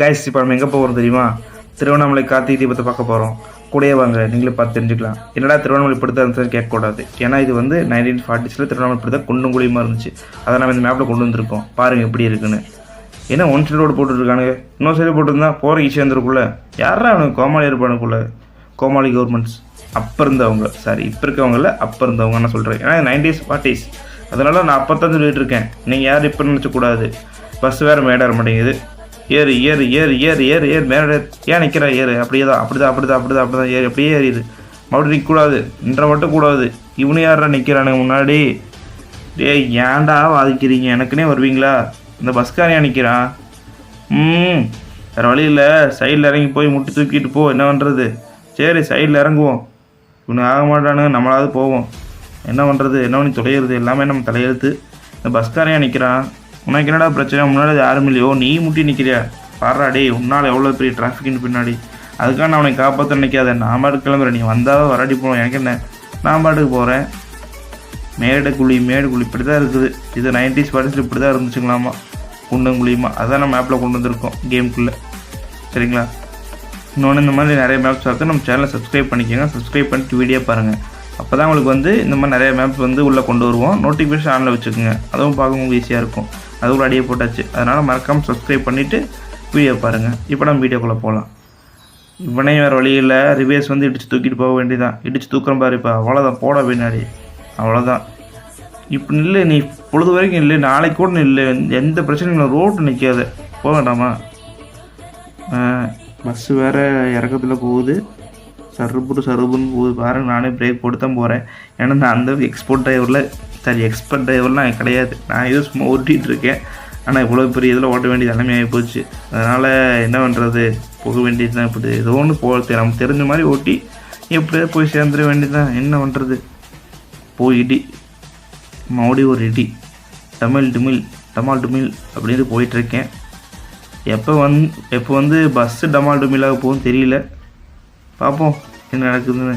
Guys இப்போ நம்ம எங்கே போகிறோம் தெரியுமா? திருவண்ணாமலை கார்த்திகை தீபத்தை பார்க்க போகிறோம் கூடயே வாங்க நீங்களே பார்த்து தெரிஞ்சுக்கலாம். என்னடா திருவண்ணாமலை இப்படி தான் இருந்துச்சு கேட்கக்கூடாது. ஏன்னா இது வந்து நைன்டீன் ஃபார்ட்டிஸில் திருவண்ணாமலை இப்படி தான் குண்டும் குழியுமா இருந்துச்சு. அதை நம்ம இந்த மேப்பில் கொண்டு வந்திருக்கோம். பாருங்கள் எப்படி இருக்குன்னு. என்ன ஒன் சைடு ரோடு போட்டுருக்கானுங்க இன்னொரு சைடு போட்டிருந்தா போகிற ஈஸியாக இருந்திருக்குள்ள யாரா அவனுக்கு கோமாளி இருப்பானுக்குள்ள கோமாளி கவர்மெண்ட்ஸ் அப்போ இருந்தவங்க. சாரி இப்போ இருக்கவங்கள அப்போ இருந்தவங்க நான் சொல்கிறேன் ஏன்னா நைன்டிஸ் ஃபார்ட்டிஸ் அதனால நான் அப்போ தான் சொல்லிட்டு இருக்கேன். நீங்கள் யாரும் இப்போ நினச்சக்கூடாது. பஸ் வேறு மேடாக மாட்டேங்குது. ஏறு ஏறு ஏறு ஏறு ஏறு ஏறு மேலே ஏன் நிற்கிறா? ஏறு. அப்படியே தான் அப்படி தான் அப்படி தான் அப்படி தான் அப்படி தான் ஏறு. அப்படியே ஏறிது மறுபடியும் நிற்கக்கூடாது நின்ற மட்டும் கூடாது. இவனு யாரா நிற்கிறானுங்க முன்னாடி? டே ஏன்டா வாதிக்கிறீங்க? எனக்குன்னே வருவீங்களா? இந்த பஸ்காரியா நிற்கிறான் ம். வேறு வழி இல்லை. சைடில் இறங்கி போய் முட்டி தூக்கிட்டு போ. என்ன பண்ணுறது சரி சைடில் இறங்குவோம். இவனு ஆக மாட்டானுங்க. நம்மளாவது போவோம். என்ன பண்ணுறது என்ன பண்ணி தொலைகிறது? எல்லாமே நம்ம தலையெழுத்து. இந்த பஸ்காரையா நிற்கிறான் உனக்கு என்னடா பிரச்சனை? முன்னாடி யாரும் இல்லையோ? நீ முட்டி நிற்கிறியா பாடுறா டே உன்னால் எவ்வளோ பெரிய டிராஃபிக்னு பின்னாடி. அதுக்காக நான் அவனை காப்பாற்ற நினைக்காத. நான் பாட்டுக்கு கிளம்புறேன். நீ வந்தால் வராட்டி போகணும் எனக்கு என்ன? நான் பாட்டுக்கு போகிறேன் மேடு குழி மேடு குழி. இப்படி தான் இருக்குது. இது நைன்டிஸ் படத்தில் இப்படி தான் இருந்துச்சுங்களாமா? குண்டும் குழியுமா? அதான் நம்ம மேப்பில் கொண்டு வந்திருக்கோம் கேமுக்குள்ளே சரிங்களா? இன்னொன்று இந்த மாதிரி நிறைய மேப்ஸ் பார்த்து நம்ம சேனலை சப்ஸ்கிரைப் பண்ணிக்கோங்க. சப்ஸ்கிரைப் பண்ணிட்டு வீடியோ பாருங்கள் அப்போ தான் உங்களுக்கு வந்து இந்த மாதிரி நிறைய மேப்ஸ் வந்து உள்ளே கொண்டு வருவோம். நோட்டிஃபிகேஷன் ஆனில் வச்சுக்கோங்க. அதுவும் பார்க்க உங்களுக்கு ஈஸியாக இருக்கும். அது கூட அடியே போட்டாச்சு. அதனால் மறக்காமல் சப்ஸ்கிரைப் பண்ணிவிட்டு வீடியோ பாருங்கள் இப்போ நம்ம வீடியோக்குள்ளே போகலாம் இவனே வேறு வழியில் ரிவேஸ் வந்து இடித்து தூக்கிட்டு போக வேண்டியதான் இடித்து தூக்குற பாரு இப்போ. அவ்வளோதான் போட பின்னாடி. அவ்வளோதான் இப்போ நில்லு நீ. பொழுது வரைக்கும் இல்லை நாளைக்கு கூட நில்லு. எந்த பிரச்சனையும் இல்லை. ரோட்டு நிற்காது போக வேண்டாமா? பஸ்ஸு வேறு இறக்கத்தில் போகுது. சருப்புட்டு சருப்புன்னு போகுது. பாருங்க நானே பிரேக் போட்டு தான் போகிறேன் ஏன்னா நான் அந்த எக்ஸ்போர்ட் டிரைவரில் சரி எக்ஸ்பர்ட் டிரைவர்லாம் கிடையாது. நான் ஏதோ சும்மா ஓட்டிகிட்டு இருக்கேன் ஆனால் இவ்வளோ பெரிய இதில் ஓட்ட வேண்டியது நிலைமை ஆகி போச்சு. அதனால் என்ன பண்ணுறது போக வேண்டியது தான் இப்படி ஏதோ ஒன்று போகிறது நமக்கு தெரிஞ்ச மாதிரி ஓட்டி எப்படியாவது போய் சேர்ந்துட வேண்டியது தான் என்ன பண்ணுறது போய் இடி. மறுபடி ஒரு இடி. தமிழ் டிமில் டமால் டுமில் அப்படின்னு போயிட்டுருக்கேன். எப்போ வந் எப்போ வந்து பஸ்ஸு டமால் டுமிலாக போகும் தெரியல. பார்ப்போம் என்ன நடக்குதுன்னு.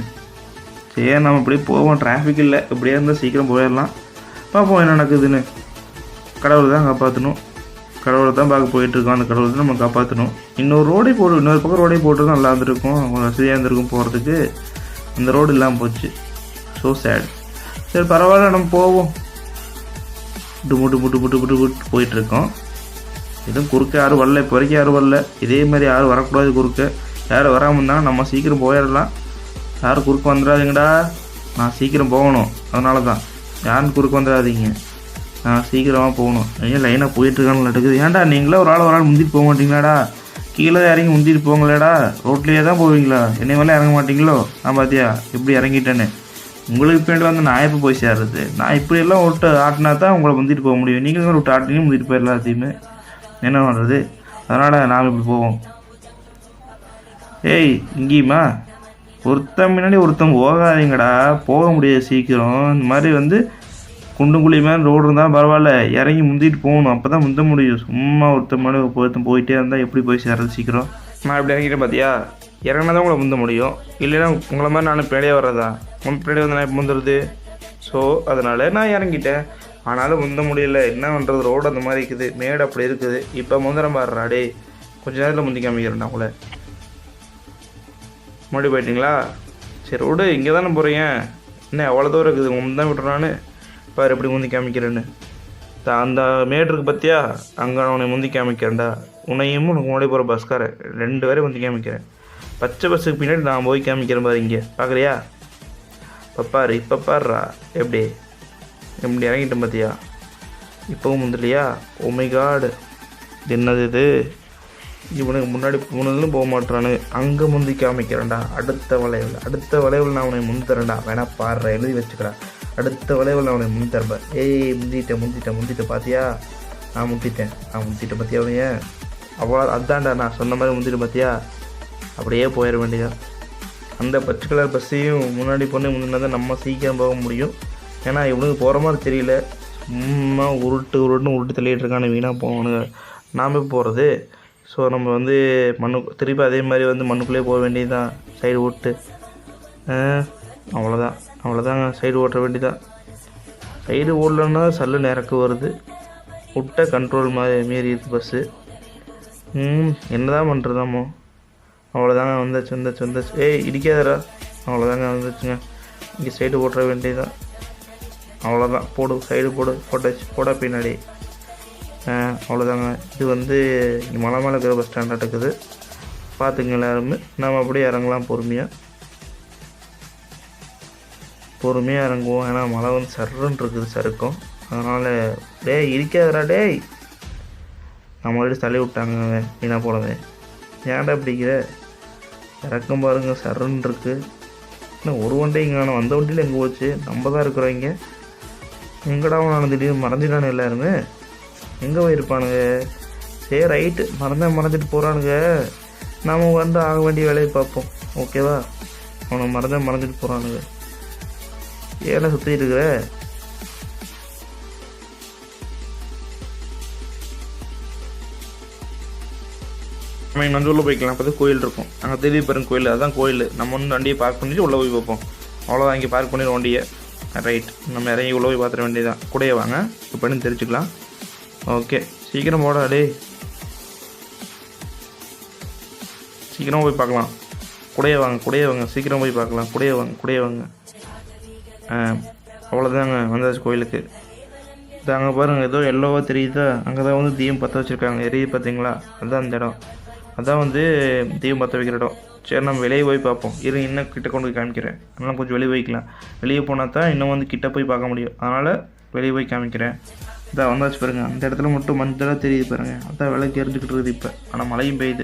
சரி நம்ம இப்படியே போவோம். டிராஃபிக் இல்லை. இப்படியே இருந்தால் சீக்கிரம் போயிடலாம். பார்ப்போம் என்ன நடக்குதுன்னு. கடவுளை தான் காப்பாற்றணும் கடவுளை தான் பார்க்க போயிட்டுருக்கோம் அந்த கடவுளை தான் நம்ம காப்பாற்றணும் இன்னொரு ரோடே போடு இன்னொரு பக்கம் ரோடே போட்டு நல்லா இருந்திருக்கும் கொஞ்சம் வசதியாக இருந்திருக்கும் போகிறதுக்கு அந்த ரோடு இல்லாமல் போச்சு. ஸோ சேட் சரி பரவாயில்ல நம்ம போவோம். டுமு டுமு டுமு டுமு டுமு போயிட்டுருக்கோம். எதுவும் குறுக்க யாரும் வரல. இப்போ வரைக்கும் யாரும் வரல. இதே மாதிரி யாரும் வரக்கூடாது குறுக்க. யாரும் வராமல் இருந்தால் நம்ம சீக்கிரம் போயிடலாம். யாரும் குறுக்க வந்துடாதீங்கடா. நான் சீக்கிரம் போகணும். அதனால தான் யாரும் குறுக்க வந்துடாதீங்க. நான் சீக்கிரமாக போகணும். ஏன் லைனாக போயிட்டுருக்கான்னு நடக்குது ஏன்டா நீங்களே ஒரு ஆள் ஒரு ஆள் முந்திட்டு போக மாட்டீங்களாடா? கீழே இறங்கி முந்திட்டு போங்களேடா? ரோட்லேயே தான் போவீங்களா? என்னை மேலே இறங்க மாட்டீங்களோ? நான் பார்த்தியா எப்படி இறங்கிட்டேன்னு. உங்களுக்கு பின்னாடி வந்து நான் எப்போ போய் சேர்றது? நான் இப்படியெல்லாம் விட்டு ஆட்டினா தான் உங்களை முந்திட்டு போக முடியும். நீங்களும் விட்டு ஆட்டினீங்க முந்திட்டு போயிடலாம் எல்லாத்தையுமே. என்ன பண்ணுறது அதனால் நாங்கள் இப்படி போவோம். ஏய் இங்கேயுமா? ஒருத்தன் முன்னாடி ஒருத்தன் போகாதீங்கடா. போக முடியாது சீக்கிரம். இந்த மாதிரி வந்து குண்டும் குழி ரோடு இருந்தால் பரவாயில்ல. இறங்கி முந்திட்டு போகணும். அப்போ தான் முந்த முடியும். சும்மா ஒருத்தன் முன்னாடி ஒருத்தன் போயிட்டே இருந்தால் எப்படி போய் சேர்றது சீக்கிரம்? நான் இப்படி இறங்கிட்டேன் பார்த்தியா இறங்கினா தான் உங்களை முந்த முடியும். இல்லைன்னா உங்களை மாதிரி நான் பின்னாடியே வர்றதா? உன் பின்னாடி வந்து நான் முந்துடுது ஸோ அதனால் நான் இறங்கிட்டேன். ஆனாலும் முந்த முடியல. என்ன பண்ணுறது ரோடு அந்த மாதிரி இருக்குது. மேடு அப்படி இருக்குது. இப்போ முந்திரம் பாடுறாடே கொஞ்ச நேரத்தில் முந்தி காமிக்கிறேன் நான் உங்களை. முன்னாடி போயிட்டீங்களா? சரி விடு இங்கே தானே போகிறீங்க என்ன அவ்வளோ தூரம் இருக்குது? உன் தான் விட்டுறான்னு பாரு எப்படி முந்தி காமிக்கிறேன்னு. அந்த மேட்ருக்கு பார்த்தியா அங்கே நான் உன்னை முந்தி காமிக்கிறேன்டா. உன்னையும் உனக்கு முன்னாடி போகிற பஸ்காரன் ரெண்டு பேரும் முந்தி காமிக்கிறேன். பச்சை பஸ்ஸுக்கு பின்னாடி நான் போய் காமிக்கிறேன் பாரு இங்கே. பார்க்குறியா பப்பாரு இப்போ பாருடா. எப்படி? எப்படி இறங்கிட்டேன் பார்த்தியா இப்போவும் முந்தலையா ஓமை oh காடு என்னது இது? இவனுக்கு முன்னாடி முன்னதும் போக மாட்டானு அங்கே முந்தி காமிக்கிறேன்டா. அடுத்த வளைவில் அடுத்த வளைவில் நான் அவனை முந்துறேன்டா வேணா பாடுற எழுதி வச்சுக்கடா. அடுத்த வளைவில் நான் அவனை முந்தரப்ப ஏய் முந்திட்டேன் முந்திட்டேன் முந்திட்டு பார்த்தியா நான் முந்திட்டேன். நான் முந்திட்டு பார்த்தியா அவனைய அவ்வளோ அதான்டா நான் சொன்ன மாதிரி முந்திட்டு பார்த்தியா அப்படியே போயிட வேண்டியதா? அந்த பச்சை கலர் பஸ்ஸையும் முன்னாடி பொண்ணு முந்தினா தான் நம்ம சீக்கிரம் போக முடியும். ஏன்னா இவனுக்கு போகிற மாதிரி தெரியல. சும்மா உருட்டு உருட்டுன்னு உருட்டு தள்ளிட்டு இருக்கானு வீணாக போவானுங்க. நாம போகிறது ஸோ நம்ம வந்து மண்ணு திருப்பி அதே மாதிரி வந்து மண்ணுக்குள்ளேயே போக வேண்டியது தான் சைடு ஓட்டு அவ்வளோதான் அவ்வளோதாங்க சைடு ஓட்ட வேண்டியதான் சைடு ஓடலன்னா சல்லு நேரக்கு வருது. விட்ட கண்ட்ரோல் மாதிரி மீறி இருக்குது பஸ்ஸு என்ன என்னதான் பண்ணுறதாமோ அவ்வளோதாங்க வந்துச்சு வந்துச்சு வந்துச்சு. ஏய் இடிக்காதரா அவ்வளோதாங்க வந்துச்சுங்க. இங்கே சைடு ஓட்டுற வேண்டியதான் அவ்வளோதான் போடு சைடு போடு. போட்டாச்சு. போட பின்னாடி. அவ்வளோதாங்க. இது வந்து இங்கே மலை மேலே இருக்கிற பஸ் ஸ்டாண்டாக இருக்குது. பார்த்துங்க எல்லாருமே. நம்ம அப்படியே இறங்கலாம் பொறுமையாக பொறுமையாக இறங்குவோம். ஏன்னா மழை வந்து சர்ருன்னு இருக்குது சறுக்கும். அதனால் டேய் இருக்காதரா டேய். நம்மள்ட்ட தள்ளி விட்டாங்க வீணாக வீணா போனவன். ஏன்டா பிடிக்கிற இறக்கம் பாருங்க சர்றன்னு இருக்குது இன்னும் ஒரு வண்டி இங்கே நான் வந்த வண்டியில் எங்கே போச்சு? நம்ம தான் இருக்கிறவங்க எங்கடா நான் திடீர்னு மறந்துட்டானு எல்லாருமே. எங்கே போயிருப்பானுங்க? சரி ரைட்டு மறந்தேன் மறந்துட்டு போகிறானுங்க நாம் வந்து ஆக வேண்டிய வேலையை பார்ப்போம். ஓகேவா அவனை மறந்தேன் மறந்துட்டு போகிறானுங்க ஏழை சுற்றிட்டு இருக்கிற? நம்ம வந்து உள்ளே போய்க்கலாம். அப்போ கோயில் இருக்கும். அங்கே தேவி பெரும் கோயில் அதுதான் கோயில். நம்ம வந்து வண்டியை பார்க் பண்ணிட்டு உள்ளே போய் பார்ப்போம். அவ்வளோதான் இங்கே பார்க் பண்ணிடுவோம் வண்டியை ரைட் நம்ம இறங்கி உள்ளே போய் பார்த்துட வேண்டியதான் கூடயே வாங்க. இப்போ பண்ணி தெரிஞ்சுக்கலாம். ஓகே. சீக்கிரம் போடா டேய். சீக்கிரம் போய் பார்க்கலாம். குடையே வாங்க கூடயே வாங்க. சீக்கிரம் போய் பார்க்கலாம். கூடயே வாங்க குடையே வாங்க. அவ்வளோதாங்க வந்தாச்சு கோயிலுக்கு. இது அங்கே பாருங்கள் ஏதோ எல்லோவாக தெரியுதா? அங்கே தான் வந்து தீபம் பற்ற வச்சுருக்காங்க. எரியுது பார்த்தீங்களா அதுதான் அந்த இடம். அதான் வந்து தீபம் பற்ற வைக்கிற இடம். சரி நம்ம வெளியே போய் பார்ப்போம். இரு இன்னும் கிட்ட கொண்டு போய் காமிக்கிறேன். அதனால் கொஞ்சம் வெளியே போய்க்கலாம். வெளியே போனால் தான் இன்னும் வந்து கிட்ட போய் பார்க்க முடியும். அதனால் வெளியே போய் காமிக்கிறேன். இதான் வந்தாச்சு பாருங்க. அந்த இடத்துல மட்டும் மஞ்சளாக தெரியுது பாருங்க. அதான் விளக்கு எரிஞ்சுக்கிட்டு இருக்குது இப்போ. ஆனால் மழையும் பெய்யுது.